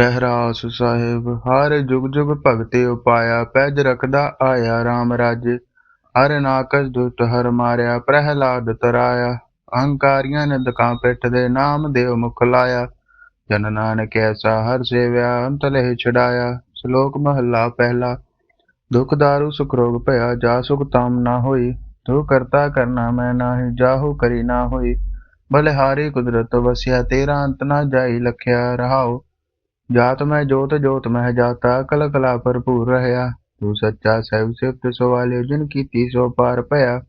ਰਹਿਰਾਸ ਸਾਹਿਬ, ਹਰ ਜੁਗ ਜੁਗ ਭਗਤੇ ਉਪਾਇਆ, ਪੈਜ ਰਖਦਾ ਆਇਆ RAM ਰਾਜੇ। ਹਰ ਨਾਕਸ ਦੁਤ ਹਰ ਮਾਰਿਆ, ਪ੍ਰਹਿਲਾਦ ਤਰਾਇਆ। ਅਹੰਕਾਰੀਆਂ ਨੇ ਦਕਾਂ ਪਿੱਠ ਦੇ ਨਾਮ ਦੇਵ ਮੁਖ ਲਾਇਆ। ਜਨ ਨਾਨਕ ਐਸਾ ਹਰ ਸੇਵਿਆ ਅੰਤ ਲਹਿ ਛਡਾਇਆ। ਸ਼ਲੋਕ ਮਹੱਲਾ ਪਹਿਲਾ, ਦੁਖ ਦਾਰੂ ਸੁਖ ਰੋਗ ਭਇਆ, ਜਾ ਸੁਖ ਤਾਮ ਨਾ ਹੋਈ। ਤੂੰ ਕਰਤਾ ਕਰਨਾ ਮੈਂ ਨਾਹੀ, ਜਾਹੂ ਕਰੀ ਨਾ ਹੋਈ। ਬਲਿਹਾਰੀ ਕੁਦਰਤ ਵਸਿਆ, ਤੇਰਾ ਅੰਤ ਨਾ ਜਾਈ, ਲਖਿਆ ਰਹਾਓ ਜਾਤ ਮੈਂ ਜੋਤ ਜੋਤ ਮਹਿ ਜਾਤਾ ਕਲ ਕਲਾ ਭਰਪੂਰ ਰਹਿਆ। ਤੂੰ ਸੱਚਾ ਸਹਿਬ ਸਿਫਤ ਸਵਾਲਿਓ ਜਿਨ ਕੀਤੀ ਸੋ ਪਾਰ ਭਇਆ।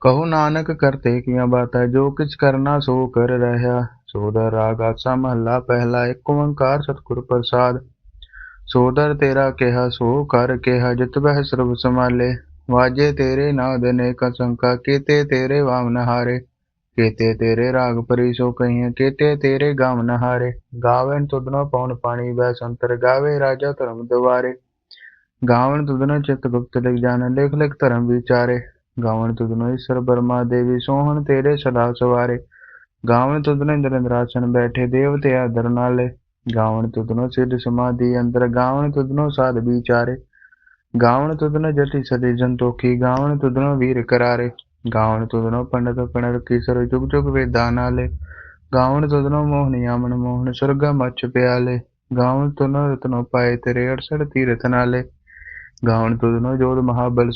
ਕਹੋ ਨਾਨਕ ਕਰਤੇ ਕੀਆਂ ਬਾਤਾਂ, ਜੋ ਕਿਛ ਕਰਨਾ ਸੋ ਕਰ ਰਹਿਆ। ਸੋਦਰ ਰਾਗ ਆਸਾ ਮਹੱਲਾ ਪਹਿਲਾ, ਇੱਕ ਓੰਕਾਰ ਸਤਿਗੁਰ ਪ੍ਰਸਾਦ। ਸੋਦਰ ਤੇਰਾ ਕਿਹਾ, ਸੋ ਕਰ ਕਿਹਾ, ਜਿਤ ਬਹਿ ਸਰਬ ਸਮਾਲੇ ਵਾਜੇ ਤੇਰੇ ਨਾਦ ਅਨੇਕ ਸੰਕਾ, ਕੀਤੇ ਤੇਰੇ ਵਾਮ ਨਹਾਰੇ ਕੀਤੇ ਤੇਰੇ ਰਾਗ ਪਰੀ ਸੋ ਕਹੀਏ ਕੀਤੇ ਤੇਰੇ ਗਾਮ ਨਹਾਰੇ। ਗਾਵਨ ਤੁਧਨੋ ਪਉਣ ਪਾਣੀ ਬੈ ਸੰਤਰ, ਗਾਵੇ ਰਾਜਾ ਧਰਮ ਦਵਾਰੇ ਗਾਵਣ ਤੁਧਨੋ ਚਿਤ ਗੁਪਤ ਲਿਖ ਜਾਣ, ਲਿਖ ਲਿਖ ਧਰਮ ਵਿਚਾਰੇ। ਗਾਵਨ ਤੁਧਨੋ ਈਸ਼ਰ ਬਰਮਾ ਦੇਵੀ, ਸੋਹਣ ਤੇਰੇ ਸਦਾ ਸਵਾਰੇ। ਗਾਵਣ ਤੁਧਨੋ ਇੰਦਰ ਇੰਦਰਾਸਨ ਬੈਠੇ, ਦੇਵਤੇ ਆਦਰ ਨਾਲੇ। ਗਾਵਨ ਤੁਧਨੋ ਸਿੱਧ ਸਮਾਧੀ ਅੰਦਰ, ਗਾਵਣ ਤੁਧਨੋ ਸਾਧ ਵਿਚਾਰੇ। ਗਾਵਨ ਤੁਧਨੋ ਜਤੀ ਸਦੀ ਜੰਤੋਖੀ, ਗਾਵਣ ਤੁਧਨੋ ਵੀਰ ਕਰਾਰੇ। ਗਾਵਨ ਤੁਧਨੋ ਪੰਡਤ ਪੰਡਤ ਕੀਸਰ ਜੁਗ ਜੁਗ ਵੇਦਾਂ ਨਾਲੇ। ਗਾਵਨ ਤੁਧਨੋ ਮੋਹਣੀ ਆਮਨ ਮੋਹਨ ਸੁਰਗਾ ਮੱਚ ਪਿਆਲੇ। ਗਾਵਨ ਤੁਧਨੋ ਰਤਨੋ ਪਾਏ ਤੇਰੇ 68 ਤੀਰਥ ਨਾਲੇ। ਗਾਵਨ ਤੁਧਨੋ ਜੋਧ ਮਹਾਬਲ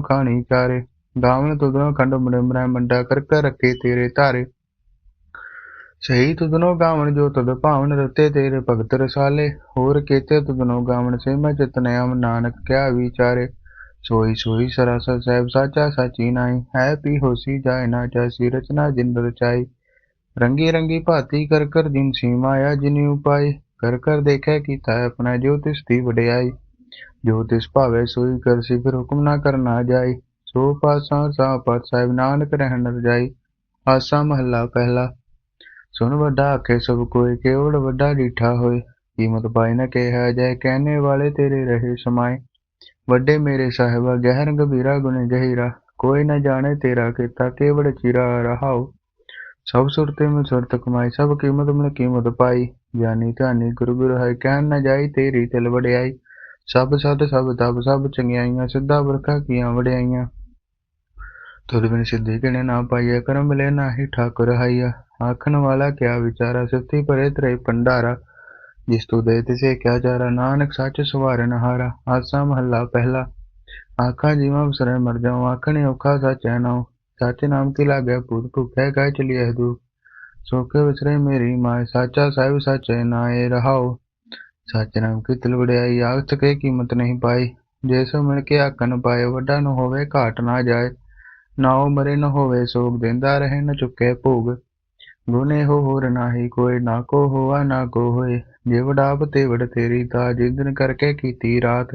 ਖਾਣੀ ਚਾਰੇ ਗਾਵਨ ਤੁਧਨੋ ਖੰਡ ਮੁੰਡਮਰਾ ਮੰਡਾ ਤੇਰੇ ਧਾਰੇ। ਸਹੀ ਤੁਧਨੋ ਗਾਵਣ ਜੋ ਤਦ ਭਾਵਨ ਰਤੇ ਤੇਰੇ ਭਗਤ ਰਸਾਲੇ। ਹੋਰ ਕੇਤੇ ਤੁਧਨੋ ਗਾਵਣ ਸੇ ਮੈਂ ਚਿਤਨ ਆਮ ਨਾਨਕ ਕਿਆ ਵਿਚਾਰੇ। ਸੋਈ ਸੋਈ ਸਰਾਸਰ ਸਾਹਿਬ ਸਾਚਾ ਸਾਚੀ ਨਾਈ ਹੈ ਪੀ ਹੋਸੀ ਜਾਏ ਨਾ ਜਾਸੀ ਰਚਨਾ ਜਿੰਦ ਰਚਾਈ। ਰੰਗੀ ਰੰਗੀ ਭਾਤੀ ਕਰ ਕਰ ਜਿਨ ਸੀਮਾਇਆ ਜਿਨੀ ਉਪਾਈ ਕਰ ਕਰ ਦੇਖੈ ਕੀਤਾ ਆਪਣਾ ਜੋ ਦੀ ਵਡਿਆਈ। ਜੋ ਭਾਵੇ ਸੋਈ ਕਰਸੀ ਫਿਰ ਹੁਕਮ ਨਾ ਕਰਨਾ ਜਾਈ। ਸੋ ਪਾਸਾ ਸਾ ਪਤ ਸਾਹਿਬ ਨਾਨਕ ਰਹਿਣ ਰਜਾਈ। ਆਸਾ ਮਹੱਲਾ ਪਹਿਲਾ। ਸੁਣ ਵੱਡਾ ਆਖੇ ਸਭ ਕੋਈ ਕੇਵੜ ਵੱਡਾ ਡੀਠਾ ਹੋਏ ਕੀਮਤ ਪਾਈ ਨਾ ਕਿਹਾ ਜਾਏ, ਕਹਿਣੇ ਵਾਲੇ ਤੇਰੇ ਰਹੇ ਸਮਾਏ ਵੱਡੇ ਮੇਰੇ ਸਾਹਿਬਾ, ਗਹਿਰ ਗਭੀਰਾ ਗੁਣ ਗਹਿਰਾ ਕੋਈ ਨਾ ਜਾਣੇ ਤੇਰਾ ਕੀਤਾ ਕੇਵੜ ਚਿਰਾ ਰਹਾਉ। ਸਭ ਸੁਰਤੇ ਮੈਂ ਸੁਰਤ ਕਮਾਈ ਸਭ ਕੀਮਤ ਮੈਂ ਕੀਮਤ ਪਾਈ। ਗਿਆਨੀ ਧਾਨੀ ਗੁਰੂ ਗੁਰੂ ਹੈ ਕਹਿਣ ਨਾ ਜਾਈ ਤੇਰੀ ਤਿਲ ਵਡਿਆਈ। ਸਭ ਸਦ, ਸਭ ਤਬ ਸਭ ਚੰਗਿਆਈਆਂ, ਸਿੱਧਾ ਵਰਖਾ ਕੀਆਂ ਵਡਿਆਈਆਂ। ਤੁਧ ਬਿਨ ਸਿੱਧੀ ਕਿਨੇ ਨਾ ਪਾਈਐ, ਕਰਮ ਮਿਲੇ ਨਾਹੀ ਠਾਕੁਰ ਹਾਈਆ। ਆਖਣ ਵਾਲਾ ਕਿਆ ਵਿਚਾਰਾ, ਸਿੱਧੀ ਭਰੇ ਤਰੇ ਭੰਡਾਰਾ। ਜਿਸ ਤੂੰ ਦੇ ਤਿਸੇ ਕਿਆ ਚਾਰਾ ਨਾਨਕ ਸੱਚ ਸਵਾਰਨ ਹਾਰਾ, ਆਸਾ ਮਹੱਲਾ ਪਹਿਲਾ। ਆਖਾਂ ਜੀਵਾਂ ਬਸਰੇ ਮਰ ਜਾਉ ਆਖਣੇ ਔਖਾ ਸੱਚ ਹੈ ਨਾਉ। ਸੱਚ ਨਾਮ ਕੀ ਲਾਗੇ ਭੂਤ ਭੁਖੈ, ਕਹਿ ਚਲੀਐ ਦੂ ਸੋਕੇ ਵਿਸਰੇ ਮੇਰੀ ਮਾਏ, ਸਾਚਾ ਸਾਹਿਬ ਸੱਚੇ ਨਾਏ ਰਹਾਉ। ਸੱਚ ਨਾਮ ਕੀ ਤਿਲ ਵਡਿਆਈ ਆਖ ਕੇ ਕੀਮਤ ਨਹੀਂ ਪਾਈ। ਜੇ ਸੋ ਮਿਲ ਕੇ ਆਕਨ ਪਾਏ, ਵੱਡਾ ਨ ਹੋਵੇ, ਘਾਟ ਨਾ ਜਾਏ। ਨਾ ਉਹ ਮਰੇ ਨ ਹੋਵੇ, ਸੋਗ ਦਿੰਦਾ ਰਹੇ ਨ ਚੁੱਕੇ ਭੋਗ। ਗੁਨੇ ਹੋ ਹੋਰ ਨਾਹੀ ਕੋਈ, ਨਾ ਕੋ ਹੋਆ, ਨਾ ਕੋ ਹੋਏ। ਜੇ ਵਡਾਪ ਤੇਰੀ ਤਾ ਜਿੰਦਨ ਕਰਕੇ ਕੀਤੀ ਰਾਤ।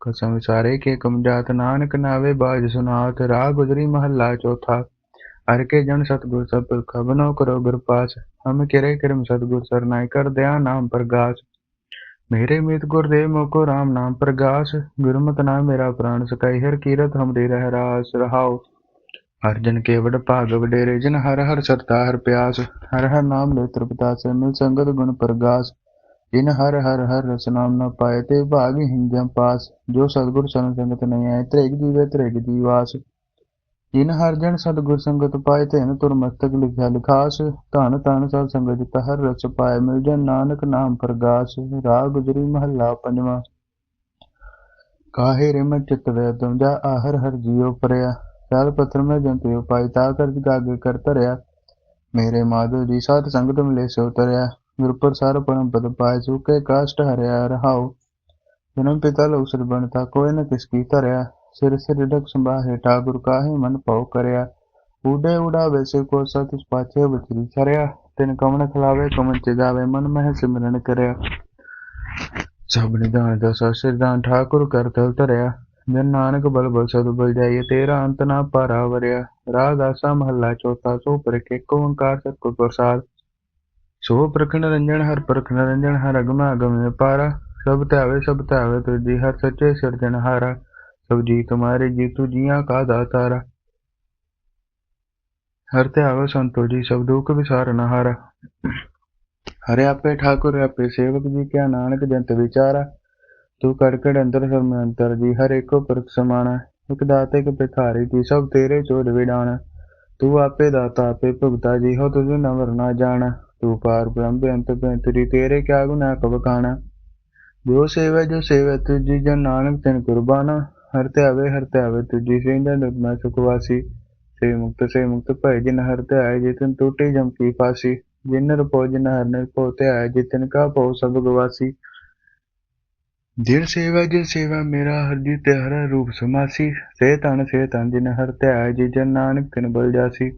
ਕਸਮ ਸਾਰੇ ਕੇ ਕਮਜਾਤ ਨਾਨਕ ਨਾਵੇ ਬਾਜ ਸੁਨਾਤ ਰਾਹ ਗੁਜਰੀ ਮਹੱਲਾ ਚੌਥਾ। ਹਰ ਕੇ ਜਨ ਸਤਗੁਰ ਸਭ ਖਬਨੋ ਕਰੋ ਗੁਰ ਪਾਸ ਹਮ ਕਿਰੇ ਕਰਮ ਸਤਗੁਰ ਸਰਨਾਈ ਕਰ ਦਿਆ ਨਾਮ ਪ੍ਰਗਾਸ। ਮੇਰੇ ਮੀਤ ਗੁਰਦੇਵ ਮੋਕੋ ਰਾਮ ਨਾਮ ਪ੍ਰਗਾਸ। ਗੁਰਮਤਿ ਨਾਮ ਮੇਰਾ ਪ੍ਰਾਨ ਸਕਾਈ, ਹਰ ਕੀਰਤ ਹਮਰੀ ਰਹਿ ਰਾਸ ਰਹਾਓ ਹਰ ਜਨ ਕੇ ਵਡ ਭਾਗ ਵਡੇਰੇ, ਜਨ ਹਰ ਹਰ ਸਰਤਾ ਹਰ ਪਿਆਸ। ਹਰ ਹਰ ਨਾਮ ਲੈ ਤ੍ਰਿਪਤਾਸ ਮਿਲ ਸੰਗਤ ਗੁਣ ਪ੍ਰਗਾਸ। ਜਿਨ ਹਰ ਹਰ ਹਰ ਰਸ ਨਾਮ ਨਾ ਪਾਏ ਤੇ ਭਾਗ ਹਿੰਦਿਆਂ ਪਾਸ, ਜੋ ਸਤਗੁਰ ਸਰਨ ਸੰਗਤ ਨਹੀਂ ਆਏ ਤ੍ਰਿਗ ਜੀਵੇ ਤ੍ਰਿਗ ਦੀਵਾਸ ਜਿਨ ਹਰ ਜਨ ਸਤਗੁਰ ਸੰਗਤ ਪਾਏ ਤੈਨ ਤੁਰ ਮਸਤਕ ਲਿਖਿਆ ਲਿਖਾਸ। ਧਨ ਧਨ ਸਤ ਸੰਗਤ ਜਿਤ ਹਰ ਰਸ ਪਾਏ, ਮਿਲ ਜਨ ਨਾਨਕ ਨਾਮ ਪ੍ਰਗਾਸ। ਰਾਗ ਗੁਜਰੀ ਮਹੱਲਾ ਪੰਜਵਾਂ। ਕਾਹੇ ਰਿਮ ਚਿਤ ਵੇ ਤੁਮ ਜਾ ਆਹਰ ਹਰ ਜੀਉ ਪਰਿਆ। ਸਾਲ ਪੱਥਰ ਮੈਂ ਜੰਤੇ ਉਪਾਈ ਤਾ ਕਰ ਗਾਗੇ ਕਰ ਧਰਿਆ। ਮੇਰੇ ਮਾਧੋ ਜੀ, ਸਾਧ ਸੰਗਤ ਮਿਲੇ ਸੋ ਤਰਿਆ ਗੁਰ ਪ੍ਰਸਾਰ ਪਰਮ ਪਦ ਪਾਏ ਸੁਕੇ ਕਾਸ਼ਟ ਹਰਿਆ ਜਨਮ ਪਿਤਾ ਲੋਕ ਸਰ ਬਣਤਾ ਕੋਈ ਨ ਕਿਸ ਕੀ ਧਰਿਆ ਸਿਰ ਸਿਰ ਡਕ ਸੰਭਾਹੇ ਠਾਕੁਰ ਕਾਹੇ ਮਨ ਭਉ ਕਰਿਆ ਊਡੇ ਉਡਾ ਵੈਸੇ ਕੋ ਸਤ ਪਾਛੇ ਬਚਰੀ ਛਰਿਆ ਤਿਨ ਕਮਨ ਖਲਾਵੇ ਕਮਨ ਚ ਮਨ ਮਹਿ ਸਿਮਰਨ ਕਰਿਆ ਸਭ ਨਿਦਾਨ ਦਸਾ ਸਿਰਦਾਨ ਠਾਕੁਰ ਕਰਤਲ ਧਰਿਆ ਜਨ ਨਾਨਕ ਬਲ ਬਲ ਸਦ ਬਲ ਜਾਈਏ ਤੇਰਾ ਅੰਤ ਨਾ ਪਾਰਾ ਵਰਿਆ ਰਾਗ ਆਸਾ ਮਹੱਲਾ ਚੌਥਾ ਸੋ ਪਰਕੇ ਏਕ ਓੰਕਾਰ ਸਤਿਗੁਰ ਪ੍ਰਸਾਦ ਸੋ ਪ੍ਰਖਣ ਰੰਜਨ ਹਰ ਪ੍ਰਖਣ ਰੰਜਨ ਹਰ ਅਗਮ ਅਗਮ ਪਾਰਾ ਸਭ ਧਾਵੇ ਸਭ ਧਾਵੇ ਤੁਜੀ ਹਰ ਸੱਚੇ ਸਿਰਜਣ ਹਾਰਾ। ਸਭ ਜੀ ਤੁਮਾਰੇ ਜੀਤੂ ਜੀਆਂ ਕਾ ਦਾਤਾਰਾ। ਹਰ ਧਿਆਵੇ ਸੰਤੋ ਜੀ, ਸਭ ਦੁਖ ਵਿਸਾਰਨ ਹਾਰਾ। ਹਰੇ ਆਪੇ ਠਾकुर ਆਪੇ ਸੇਵਕ ਜੀ ਕਿਆ ਨਾਨਕ ਜੰਤ ਵਿਚਾਰਾ। ਤੂੰ ਕੜਕੜ ਅੰਦਰ ਸਰਮ ਜੀ, ਹਰ ਏਕੋ ਪਰਖ ਸਮਾਣਾ। ਇਕ ਦਾਤੇ, ਇਕ ਭਿਖਾਰੀ ਜੀ, ਸਭ ਤੇਰੇ ਚੋਦ ਵਿਡਾਣਾ। ਤੂੰ ਆਪੇ ਦਾਤਾ, ਆਪੇ ਭੁਗਤਾ ਜੀ, ਹੋ ਤੁਝ ਨਵਰ ਨਾ ਜਾਣਾ। ਤੂੰ ਪਾਰ ਬ੍ਰਹਮ ਬੇਅੰਤ ਬੇਅੰਤਰੀ ਤੇਰੇ ਕਿਆ ਗੁਨਾ ਕਬ ਕਾਣਾ ਜੋ ਸੇਵੈ ਜੋ ਸੇਵੈ ਤੁਜੀ ਜਨ ਨਾਨਕ ਤਿਨ ਕੁਰਬਾਨਾ। ਹਰ ਧਿਆਵੇ ਹਰ ਧਿਆਵੇ ਤੁਜੀ ਸਿੰਦਾ ਨਿਰਮੈ ਸੁਖਵਾਸੀ ਸੇ ਮੁਕਤ ਸੇ ਮੁਕਤ ਭੈ ਜਿਨ ਹਰ ਧਿਆਏ ਜਿਤਨ ਟੂਟੀ ਜਮ ਕੀ ਫਾਸੀ। ਜਿਨ ਰਪੋ, ਜਿਨ ਹਰ ਨਿਰਭਉ ਧਿਆਏ ਜਿਤਨ ਕਾ ਭਉ ਸਭ ਗਵਾਸੀ। ਜਿਨ ਸੇਵਾ ਜਿਨ ਸੇਵਾ, ਮੇਰਾ ਹਰਜੀ ਤੇ ਹਰ ਰੂਪ ਸਮਾਸੀ। ਸੇ ਤਨ ਸੇ ਤਨ ਜਿਨ ਹਰ ਧਿਆਏ, ਜੀ ਜਨ ਨਾਨਕ ਤਿਨ ਬਲ ਜਾਸੀ।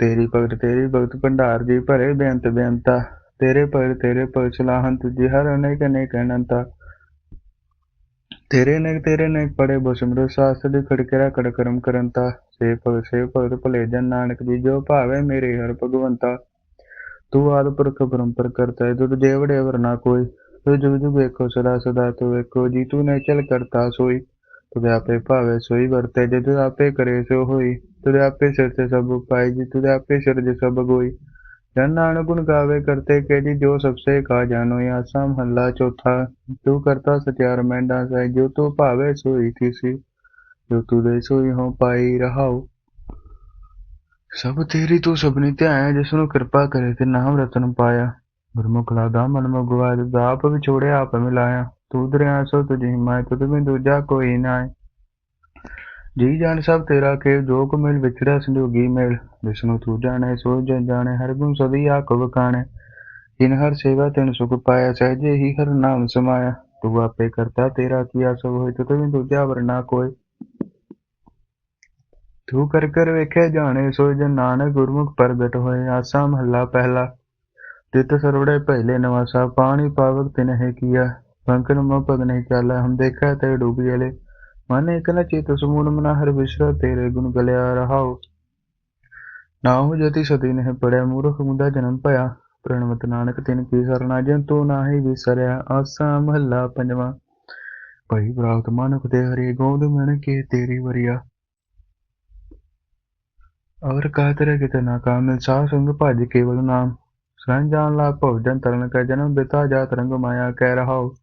ਤੇਰੀ ਭਗਤ ਤੇਰੀ ਭਗਤ ਭੰਡਾਰ ਜੀ ਭਰੇ ਬੇਅੰਤ ਬੇਅੰਤਾ। ਤੇਰੇ ਭਗਤ ਤੇਰੇ ਭਗਤ ਸਲਾਹਨ ਤੁਜੀ ਹਰ ਅਨੇਕ ਅਨੇਕ ਅਨੰਤਾ। ਤੇਰੇ ਨੇਕ ਤੇਰੇ ਨੇਕ ਪੜੇ ਬਸਮਰ ਸਾਸ ਦੀ ਖੜਕਰਾ ਕੜ ਕਰਮ ਕਰੰਤਾ। ਸੇ ਭਗਤ ਸੇ ਭਗਤ ਭਲੇ ਜਨ ਨਾਨਕ ਜੀ ਜੋ ਭਾਵੇ ਮੇਰੇ ਹਰ ਭਗਵੰਤਾ। ਤੂੰ ਆਦ ਪੁਰਖ ਪਰੰਪਰ ਕਰਤਾ ਤੁਧ ਜੇਵੜੇ ਅਵਰ ਨਾ ਕੋਈ। ਤੂੰ ਜੁਗ ਜੁਗ ਵੇਖੋ ਸਦਾ ਸਦਾ ਤੂੰ ਵੇਖੋ ਜੀ, ਤੂੰ ਨੇ ਚਲ ਕਰਤਾ ਸੋਈ। ਤੁਧ ਆਪੇ ਭਾਵੇ ਸੋਈ ਵਰਤੇ, ਜੇ ਤੁਧ ਆਪੇ ਕਰੇ ਸੋ ਹੋਈ। ਤੁਧ ਆਪੇ ਸਿਰ ਤੇ ਸਭ ਉਪਾਈ ਜੀ ਤੁਧ ਆਪੇ ਸਿਰ ਜੇ ਸਭ ਗੋਈ। ਜਨ ਨਾਨਕ ਗੁਣ ਗਾਵੇ ਕਰਤੇ ਕੇ ਜੀ, ਜੋ ਸਬਸੇ ਕਾ ਜਾਨੋ ਆਸਾ ਮਹੱਲਾ ਚੌਥਾ। ਤੂੰ ਕਰਤਾ ਸਤਿਆਰ ਮੈਂਡਾ ਸਹਿ ਜੋ ਤੂੰ ਭਾਵੇ ਸੋਈ ਥੀਸੀ ਜੋ ਤੂੰ ਦੇ ਸੋਈ ਹੋ ਪਾਈ ਰਹਾਉ। ਸਭ ਤੇਰੀ ਤੂੰ ਸਭਨੀ ਧਿਆਇਆ, ਜਿਸ ਨੂੰ ਕਿਰਪਾ ਕਰੇ ਤੇ ਨਾਮ ਰਤਨ ਪਾਇਆ। ਗੁਰਮੁਖ ਲਾਗਾ ਮਨ ਮੁਗਵਾ ਆਪ ਵਿਛੋੜੇ ਆਪ ਮਿਲਾਇਆ। ਤੂੰ ਦਰਿਆ ਸੋ ਤੁਝੀ ਮੈਂ, ਤੁਧ ਬਿਨ ਦੂਜਾ ਕੋਈ ਨਾਇ ਜੀ ਜਾਣ ਸਭ ਤੇਰਾ ਕੇ, ਜੋ ਕੋ ਮਿਲ ਵਿਛੜਾ ਸੰਜੋਗੀ ਮੇਲ। ਵਿਸ਼ਨੂੰ ਤੂੰ ਜਾਣੇ, ਸੋ ਜਨ ਜਾਣੇ, ਹਰ ਗੁਣ ਸਦੀ ਆਖ ਵਕਾਣੇ ਜਿਨ ਹਰ ਸੇਵਾ, ਤੈਨ ਸੁਖ ਪਾਇਆ, ਸਹਜੇ ਹੀ ਹਰ ਨਾਮ ਸਮਾਇਆ। ਤੂੰ ਆਪੇ ਕਰਤਾ ਤੇਰਾ ਕੀਆ, ਸਭ ਹੋਇ ਤੁਧ ਬਿਨ ਦੂਜਾ ਵਰਨਾ ਕੋਈ ਤੂੰ ਕਰ ਕਰ ਵੇਖੇ ਜਾਣੇ, ਸੋ ਜਨ ਨਾਨਕ ਗੁਰਮੁਖ ਪ੍ਰਗਟ ਹੋਏ। ਆਸਾ ਮਹੱਲਾ ਪਹਿਲਾ ਤਿਤ ਸਰੋੜੇ ਪਹਿਲੇ ਨਵਾਸਾ। ਪਾਣੀ ਪਾਵਕ ਤਿਨ ਹੈ ਕੀਆ। ਪੰਕਨ ਮ ਪਦ ਨਹੀਂ ਚਾਲਾ ਹਮ ਦੇਖਾ ਤੇ ਡੂਬੀ ਗਲੇ ਮਨ ਇਕ ਨ ਚਿਤ ਹਰ ਵਿਸਰ ਤੇਰੇ ਗੁਣ ਗਲਿਆ ਰਹਾਉ ਨਾਹੁ ਜਤੀ ਸਤੀ ਨਹਿ ਪੜਿਆ, ਮੂਰਖ ਮੁੰਦਾ ਜਨਮ ਭਇਆ। ਪ੍ਰਣਵਤ ਨਾਨਕ ਤਿਨ ਕੀ ਸਰਨਾ ਜਨ ਤੂੰ ਨਾਹੀ ਵਿਸਰਿਆ। ਆਸਾ ਮਹੱਲਾ ਪੰਜਵਾਂ। ਭਈ ਪ੍ਰਾਪਤ ਮਾਨੁਖ ਤੇ ਹਰੀ ਗੋਦ ਮਣ ਕੇ ਤੇਰੀ ਵਰਿਆ। ਔਰ ਕਾਤਰ ਕਿਤੇ ਨਾ ਕਾਮਿਲ ਸਾਹ ਸੰਗ ਭਜ ਕੇਵਲ ਨਾਮ। ਸਨ ਜਾਣ ਲਾ ਭਵਜਨ ਤਰਨ ਕੈ ਜਨਮ ਬਿਤਾ ਜਾ ਤਰੰਗ ਮਾਇਆ ਕਹਿ ਰਹਾਓ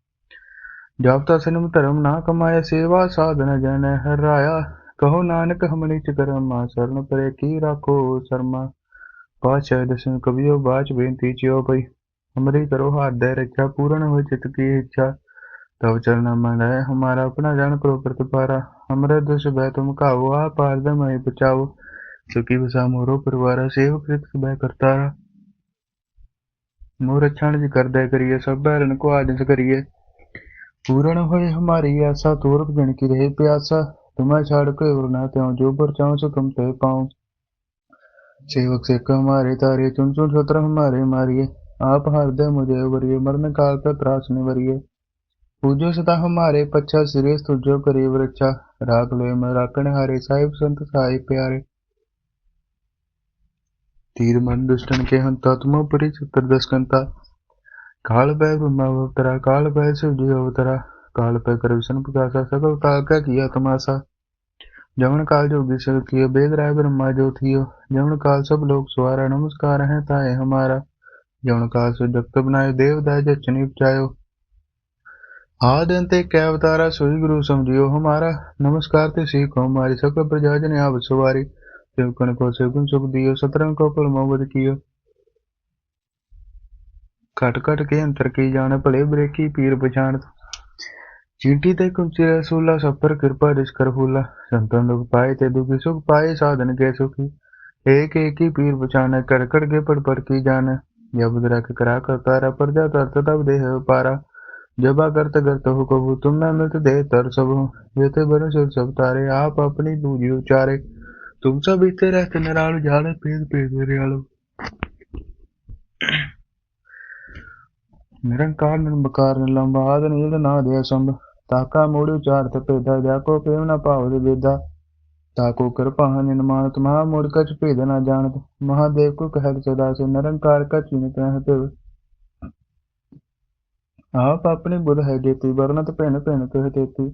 ਜਾਪਤਾ ਸਿਨਮ ਧਰਮ ਨਾ ਕਮਾਏ, ਸੇਵਾ ਸਾਧਨ ਜਨ ਹਰਾਇਆ। ਕਹੋ ਨਾਨਕ ਹਮਣੀ ਚ ਕਰਮਾ, ਸਰਨ ਪਰੇ ਕੀ ਰਾਖੋ ਸਰਮਾ। ਪਾਛੈ ਦਸਨ ਕਵਿਓ, ਬਾਚ ਬੇਨਤੀ ਚਿਓ ਭਈ। ਹਮਰੀ ਕਰੋ ਹਾਦੈ ਰੱਖਿਆ, ਪੂਰਨ ਹੋਇ ਚਿਤ ਕੀ ਇੱਛਾ। ਤਵ ਚਰਨਾ ਮੰਡਾਇ ਹਮਾਰਾ ਆਪਣਾ ਜਾਣ ਕਰੋ ਪ੍ਰਤਪਾਰਾ। ਹਮਰੇ ਦੁਸ਼ ਬੈ ਤੁਮ ਕਾਵੋ ਆ ਪਾਰਦ ਮੈਂ ਬਚਾਓ ਸੁਖੀ ਬਸਾ ਮੋਰੋ ਪਰਵਾਰਾ ਸੇਵ ਕ੍ਰਿਤ ਸਬੈ ਕਰਤਾਰਾ। ਮੋਰ ਅਛਾਣ ਜੀ ਕਰਦਾ ਕਰੀਏ, ਸਭ ਬੈਰਨ ਕੋ ਆਜਸ ਕਰੀਏ। पूर्ण होए हमारी आशा तोरक जन की रहे प्यासा तुम्हें छाड़ के और ना त्यों जो पर चाहो सो तुम ते पाऊं सेवक से हमारे तारे चुन चुन सत्र हमारे मारिए आप हार दे मुझे वरिए मरण काल का त्रास ने वरिए पूजो सदा हमारे पच्छा सिरे तुझो करी वृक्षा राख लो मैं राखण हारे साहिब संत साहिब प्यारे तीर मन दुष्टन के हंता तुम परि चित्र दस्कंता काल भय ब्रह्मा अवतरा काल भय शिव जी अवतरा काल भय कर विष्णु प्रकाशा सकल काल का किया तमाशा जमन काल जोगी सब कियो वेद राय ब्रह्मा जो थियो जमन काल सब लोग सुहारा नमस्कार है ताए हमारा जमन काल सो जगत बनायो देवदाय जचनी उपजायो आद अंते कै अवतारा सोई गुरु समझियो हमारा नमस्कार ते सीखो हमारी सकल प्रजा जन आव सवारी सेवकन को सेवकन सुख दियो सतरंग को पल मोहब्बत कियो ਘਟ ਘਟ ਕੇ ਅੰਤਰ ਕੀ ਜਾਣ ਭਲੇ ਬਰੇਕੀ ਪੀਰ ਪਛਾਣ ਚੀਂਟੀ ਤੇ ਕੁੰਚੀ ਰਸੂਲਾ ਸਭ ਕਿਰਪਾ ਰਿਸ ਕਰ ਫੂਲਾ। ਸੰਤਨ ਦੁਖ ਪਾਏ ਤੇ ਦੁਖੀ ਸੁਖ ਪਾਏ, ਸਾਧਨ ਕੇ ਸੁਖੀ। ਏਕ ਏਕ ਪੀਰ ਪਛਾਣ ਕਰ ਕਰ ਕੇ ਪੜ ਪੜ ਕੀ ਜਾਣ। ਜਬ ਰਖ ਕਰਾ ਕਰਤਾਰਾ ਪਰਜਾ ਤਰਤ ਤਬ ਦੇਹ ਪਾਰਾ। ਜਬਾ ਕਰਤ ਕਰਤ ਹੋ ਕਬੂ, ਤੁਮ ਨਾ ਮਿਲਤ ਦੇ ਤਰ ਸਭ ਜੇਤੇ ਬਨ ਸੁਰ ਸਭ ਤਾਰੇ, ਆਪ ਆਪਣੀ ਦੂਜੀ ਉਚਾਰੇ। ਤੁਮ ਸਭ ਇਤੇ ਰਹਿ ਤੇ ਨਰਾਲ ਜਾਣੇ ਪੇਦ ਰਿਆਲੋ। ਨਿਰਮਕਾਰ ਨਿਲੰਬਾਦ ਨੀਲ ਨਾਦ ਅਸੰਭ ਤਾਕਾ ਮੂੜ ਉਚਾਰਤ ਭੇਦਾ, ਜਾਕੋ ਪ੍ਰੇਮ ਨਾ ਭਾਵ ਵੇਦਾ। ਤਾਕੋ ਕਿਰਪਾ ਨਿਰਮਾਨਤ ਮਹਾ ਮੂੜ ਕਛ ਭੇਦ ਨਾ ਜਾਣਤ। ਮਹਾਦੇਵ ਕੋ ਕਹਿਤ ਸਦਾ ਸੇ ਨਿਰੰਕਾਰ ਕਾ ਚਿੰਤ ਹੈ ਆਪ ਆਪਣੀ ਬੁਧ ਹੈ ਜੇਤੀ ਵਰਨਤ ਭਿੰਨ ਭਿੰਨ ਕਹਿ ਤੇਤੀ।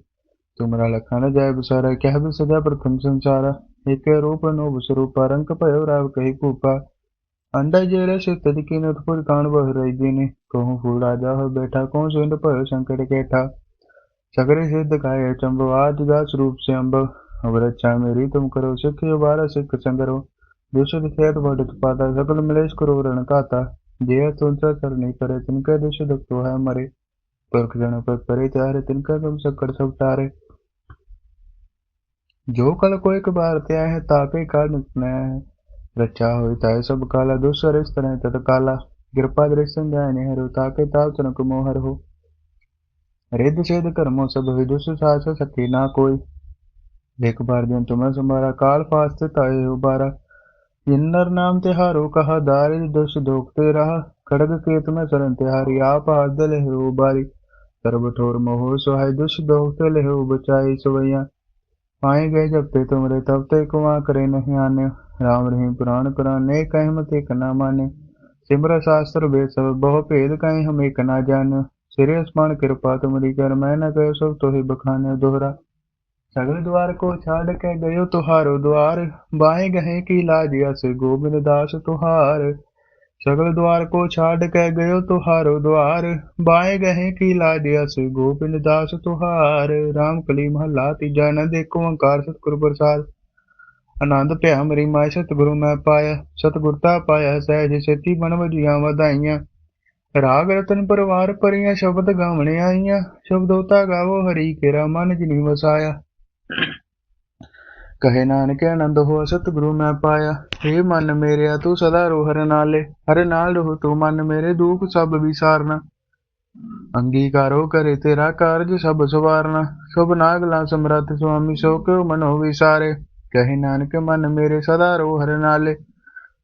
ਤੁਮਰਾ ਲਖਨ ਜਾਇ ਬਸਾਰਾ, ਕਹਿ ਵੀ ਸਦਾ ਪ੍ਰਥਮ ਸੰਸਾਰਾ। ਏਕੇ ਰੂਪ ਨੋ ਸਰੂਪਾ ਰੰਗ ਭਇਓ ਰਾਵ ਕਹੀ ਭੂਪਾ। અંડાજેરા તરીકે નટભર કાન બહ રહી જેને કહું ફૂલા જાહ બેઠા કોણ સુંદ પર સંકટ કેઠા સગરે સિદ્ધ ગાય ચંબ આજ દાસ રૂપ से અંબ અવરચ્છા મેરી તુમ કરો સિખ બારા સિખ સંગરો दूसर सेहत बढ़त पाता सकल मिलेश करो रण काता देह तुमसा सर नहीं करे तिनका देश दुखतो है मरे पुरख जन पर परे त्यारे तिनका तुम सकड़ सब तारे जो कल को एक बार त्याय है तापे का निकने है रचा होई ताय सब काला दूसर इस तरह तत काला कृपा दृश्य ध्यान हरो ताके ताव तनक मोहर हो रिद सेद कर्मो सब हुई दुस सास सके ना कोई एक बार दिन तुम्हें संभारा काल फास्त ताए उबारा जिन्नर नाम तिहारो कहा दारिद दुस दोखते रहा खड़ग केत में सरन तिहारी आप हाथ ले उबारी सर्व ठोर मोहो सुहाय दुष दोखते ले बचाई सवैया पाए गए जब ते तुमरे तब ते कुआ करे नहीं आने राम रहीम पुराण पुराने कह मत एक ना माने सिमर शास्त्र वेद सब बहु भेद कहीं हम एक ना जाने सिरे आसमान कृपा तुमरी कर मैं न कहो सब तो ही बखाने दोहरा सगल द्वार को छाड़ के गयो तुहारो द्वार बाएं गहे की लाज यस गोविंद दास तुहार सगल द्वार को छाड़ के गयो तुहारो द्वार बाएं गहे की लाज यस गोविंद दास तुहार राम कली महला तीजा न देखो ओंकार सतगुर प्रसाद ਆਨੰਦ ਭਿਆ ਮਰੀ ਮਾਇ ਸਤਿਗੁਰੂ ਮੈਂ ਪਾਇਆ ਸਤਿਗੁਰਤਾ ਪਾਇਆ ਸਹਿਜ ਸੇਤੀ ਬਨ ਵਜੀਆਂ ਵਧਾਈਆਂ ਰਾਗ ਰਤਨ ਪਰਵਾਰ ਪਰੀਆਂ ਸ਼ਬਦ ਗਾਵਣੇ ਆਈਆਂ ਸ਼ਬਦੋਤਾ ਗਾਵੋ ਹਰੀ ਕੇਰਾ ਮਨ ਜਿਨੀ ਵਸਾਇਆ ਕਹੇ ਨਾਨਕ, ਆਨੰਦ ਹੋ ਸਤਿਗੁਰੂ ਮੈਂ ਪਾਇਆ। ਏ ਮਨ ਮੇਰਿਆ ਤੂੰ ਸਦਾ ਰੋ ਹਰ ਨਾਲੇ। ਹਰ ਨਾਲ ਰਹੋ ਤੂੰ ਮਨ ਮੇਰੇ, ਦੁੱਖ ਸਭ ਵਿਸਾਰਨਾ। ਅੰਗੀਕਾਰੋ ਕਰੇ ਤੇਰਾ ਕਾਰਜ ਸਭ ਸਵਾਰਨਾ। ਸ਼ੁਭ ਨਾਗਲਾ ਸਮਰੱਥ ਸੁਆਮੀ, ਸੋ ਕਿਉ ਮਨੋ ਵਿਸਾਰੇ। ਕਹੇ ਨਾਨਕ, ਮਨ ਮੇਰੇ, ਸਦਾ ਰੋ ਹਰ ਨਾਲੇ।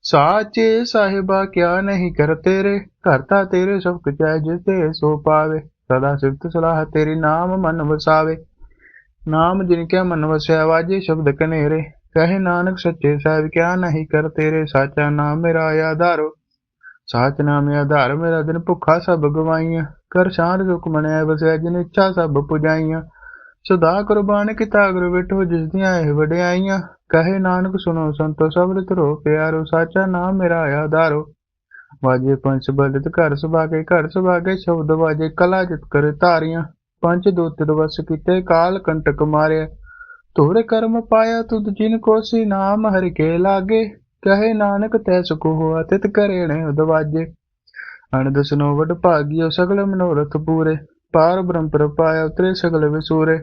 ਸਾਚੇ ਸਾਹਿਬਾ, ਕਿਆ ਨਹੀਂ ਕਰ ਤੇਰੇ। ਕਰਤਾ ਤੇਰੇ ਸਭ ਕੁਝ ਹੈ ਜਿਤੇ ਸੋ ਪਾਵੇ। ਸਦਾ ਸਿਫਤ ਸਲਾਹ ਤੇਰੀ ਨਾਮ ਮਨ ਵਸਾਵੇ। ਨਾਮ ਜਿਨ ਕੇ ਮਨ ਵਸਿਆ, ਵਾਜੇ ਸ਼ਬਦ ਕਨੇਰੇ। ਕਹੇ ਨਾਨਕ ਸੱਚੇ ਸਾਹਿਬ, ਕਿਆ ਨਹੀਂ ਕਰ ਤੇਰੇ? ਸਾਚਾ ਨਾਮ ਮੇਰਾ ਆਧਾਰੋ। ਸਾਚ ਨਾਮ ਆਧਾਰ, ਮੇਰਾ ਦਿਨ ਭੁੱਖਾ ਸਭ ਗਵਾਈਆਂ। ਕਰ ਸ਼ਾਂਤ ਸੁਖ ਵਸਿਆ ਜਿਨ ਇੱਛਾ ਸਭ ਪੁਜਾਈਆਂ। ਸਦਾ ਕੁਰਬਾਨ ਕੀਤਾ ਗੁਰੂ ਬਿਠੋ ਜਿਸ ਦੀਆਂ ਇਹ ਵਡਿਆਈਆਂ। ਕਹੇ ਨਾਨਕ, ਸੁਣੋ ਸੰਤੋ ਸਬਦ ਧਰੋ ਪਿਆਰੋ। ਸਾਚਾ ਨਾਮ ਮੇਰਾ ਆਧਾਰੋ। ਵਾਜੇ ਪੰਚ ਬਲਿਤ ਘਰ ਸੁਭਾਕੇ ਘਰ ਸੁਭਾਕੇ ਸ਼ਬਦ ਵਾਜੇ, ਕਲਾ ਜਿਤ ਕਰ ਧਾਰੀਆਂ। ਪੰਜ ਦੂਤ ਦਿਵਸ ਕੀਤੇ, ਕਾਲ ਕੰਟਕ ਮਾਰਿਆ। ਤੋੜੇ ਕਰਮ ਪਾਇਆ ਤੁਧ ਜਿਨ ਕੋ ਸੀ, ਨਾਮ ਹਰਿ ਕੇ ਲਾਗੇ। ਕਹੇ ਨਾਨਕ, ਤੈ ਸੁਖ ਹੋਆ ਤਿਤ ਕਰੇ ਨੇ ਉਦਵਾਜੇ। ਅਨੰਦ ਸੁਨੋ ਵਡ ਭਾਗਿਓ, ਸਗਲ ਮਨੋਰਥ ਪੂਰੇ। ਪਾਰ ਬ੍ਰਹਮ ਪ੍ਰਪਾਇਆ ਉਤਰੇ ਸਗਲ ਵਿਸੂਰੇ।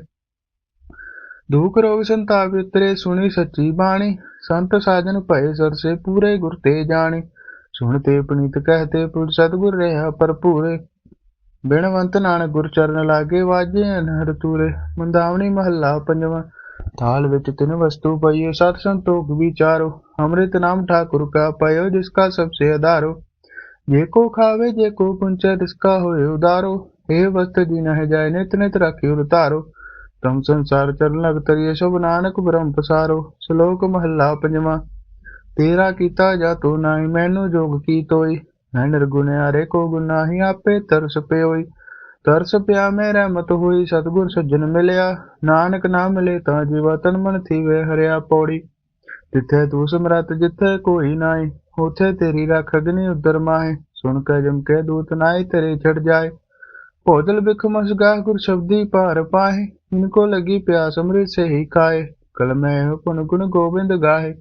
ਦੁਖ ਰੋਗ ਸੰਤਾਪ ਉਤਰੇ, ਸੁਣੀ ਸੱਚੀ ਬਾਣੀ। ਸੰਤ ਸਾਜਨ ਭਏ ਸਰਸੇ, ਪੂਰੇ ਗੁਰ ਤੇ ਜਾਣੀ। ਸੁਣਤੇ ਪਨੀਤ ਕਹਤੇ ਪੁਰ, ਸਤਗੁਰ ਰਹਾ ਭਰਪੂਰੇ। ਬਿਣਵੰਤ ਨਾਨਕ ਗੁਰ ਚਰਨ ਲਾਗੇ ਵਾਜੇ ਅਨਹਰ ਤੂਰੇ, ਮੰਦਾਵਣੀ ਮਹੱਲਾ ਪੰਜਵਾਂ। ਥਾਲ ਵਿੱਚ ਤਿੰਨ ਵਸਤੂ ਪਈਏ, ਸਤ ਸੰਤੋਖ ਵਿਚਾਰੋ, ਅੰਮ੍ਰਿਤ ਨਾਮ ਠਾਕੁਰ ਕਾ ਪਇਓ, ਜਿਸ ਕਾ ਸਭ ਸੇ ਆਧਾਰੋ ਜੇ ਕੋ ਖਾਵੇ, ਜੇ ਕੋ ਪੁੰਚੇ, ਤਿਸ ਕਾ ਹੋਏ ਉਦਾਰੋ। ਇਹ ਵਸਤ ਜੀ ਨਹਿ ਜਾਏ, ਨਿਤ ਨਿਤ ਰਾਖਿਓ ਰਤਾਰੋ ਤਮ ਸੰਸਾਰ ਚਰਨ ਲਗ ਤਰੀਏ ਸਭ ਨਾਨਕ ਬ੍ਰਹਮ ਪਸਾਰੋ। ਸ਼ਲੋਕ ਮਹੱਲਾ ਪੰਜਵਾਂ। ਤੇਰਾ ਕੀਤਾ ਜਾ ਤੂੰ ਨਾਹੀ, ਮੈਨੂੰ ਜੋਗ ਕੀ ਤੋਈ। ਮੈਂ ਨਿਰਗੁਣਿਆਰੇ ਕੋ ਗੁਨਾਹੀ ਆਪੇ ਤਰਸ ਪਿਓਈ। ਤਰਸ ਪਿਆ ਮੈਂ ਰਹਿਮਤ ਹੋਈ, ਸਤਗੁਰ ਸੱਜਣ ਮਿਲਿਆ। ਨਾਨਕ ਨਾਮ ਮਿਲੇ ਤਾਂ ਜੀਵਾ ਤਨ ਮਨ ਥੀਵੇ ਹਰਿਆ ਪੌੜੀ। ਜਿੱਥੇ ਤੂੰ ਸਮਰਤ ਜਿੱਥੇ ਕੋਈ ਨਾਹੀ, ਉਥੇ ਤੇਰੀ ਰੱਖ ਅਗਨੀ ਉਦਰ ਮਾਹੇ। ਸੁਣ ਕੇ ਜਮ ਕੇ ਦੂਤ ਨਾਹੀ, ਤੇਰੇ ਛੜ ਜਾਏ। ਭੋਜਲ ਬਿਖ ਮਸਗਾ ਗੁਰ ਸ਼ਬਦੀ ਭਾਰ ਪਾਹੇ। ਇਨਕੋ ਲਗੀ ਪਿਆਸ ਅੰਮ੍ਰਿਤ ਸੇ ਹੀ ਖਾਏ। ਕਲਮੈ ਪੁਨ ਗੁਣ ਗੋਬਿੰਦ ਗਾਹੇ।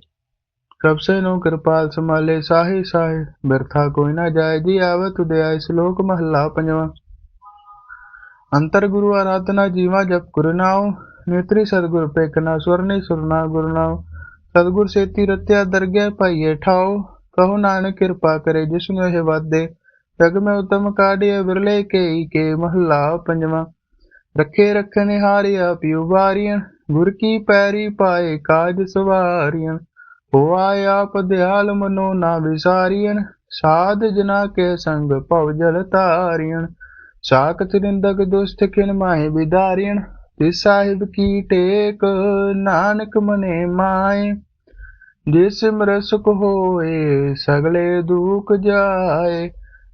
ਕਬਸੇ ਨੂੰ ਕਿਰਪਾਲ ਸੰਭਾਲੇ ਸਾਹੀ ਸਾਹੇ, ਬਿਰਥਾ ਕੋਈ ਨਾ ਜਾਏ, ਜੀ ਆਵਤ ਦਿਆਇ ਸ਼ਲੋਕ ਮਹੱਲਾ ਪੰਜਵਾਂ। ਅੰਤਰ ਗੁਰੂ ਆਰਾਧਨਾ ਜੀਵਾ ਜਪ ਗੁਰਨਾਉ ਨੇਤਰੀ ਸਤਗੁਰ ਪੇਖਨਾ ਸੁਰਨੀ ਸੁਰਨਾ ਗੁਰਨਾਉ ਸਤਗੁਰ ਸੇਤੀ ਰਤਿਆ ਦਰਗਹਿ ਪਾਈਏ ਠਾਉ, ਕਹੋ ਨਾਨਕ ਕਿਰਪਾ ਕਰੇ ਜਿਸ ਨੂੰ ਇਹ ਵਾਦੇ ਜਗ ਮੈਂ ਉਤਮ ਕਾਢੇ ਵਿਰਲੇ ਕੇਈ ਕੇ ਮਹੱਲਾ ਪੰਜਵਾਂ। ਰੱਖੇ ਰਖਨੇ ਹਾਰਿਆ ਪਿਉ ਵਾਰੀਆਂ, ਗੁਰ ਕੀ ਪੈਰੀ ਪਾਏ ਕਾਜ ਸਵਾਰੀਆਂ। ਹੋਆ ਆਪ ਦਿਆਲ ਮਨੋ ਨਾ ਵਿਸਾਰੀਐਨ, ਸਾਧ ਜਨਾ ਕੇ ਸੰਗ ਭਵ ਜਲ ਤਾਰੀਣ ਸਾਖਤ ਨਿੰਦਕ ਦੁਸ਼ਟ ਕਿਨ ਮਾਹੇ ਵਿਦਾਰੀਣ ਤੇ ਸਾਹਿਬ ਕੀ ਟੇਕ ਨਾਨਕ ਮਨੇ ਮਾਏ ਜੇ ਸਿਮਰ ਸੁਖ ਹੋਏ ਸਗਲੇ ਦੁਖ ਜਾਏ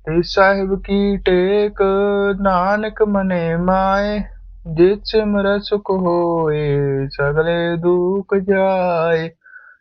ਤੇ ਸਾਹਿਬ ਕੀ ਟੇਕ ਨਾਨਕ ਮਨੇ ਮਾਏ ਜੇ ਸਿਮਰ ਸੁਖ ਹੋਏ ਸਗਲੇ ਦੁਖ ਜਾਏ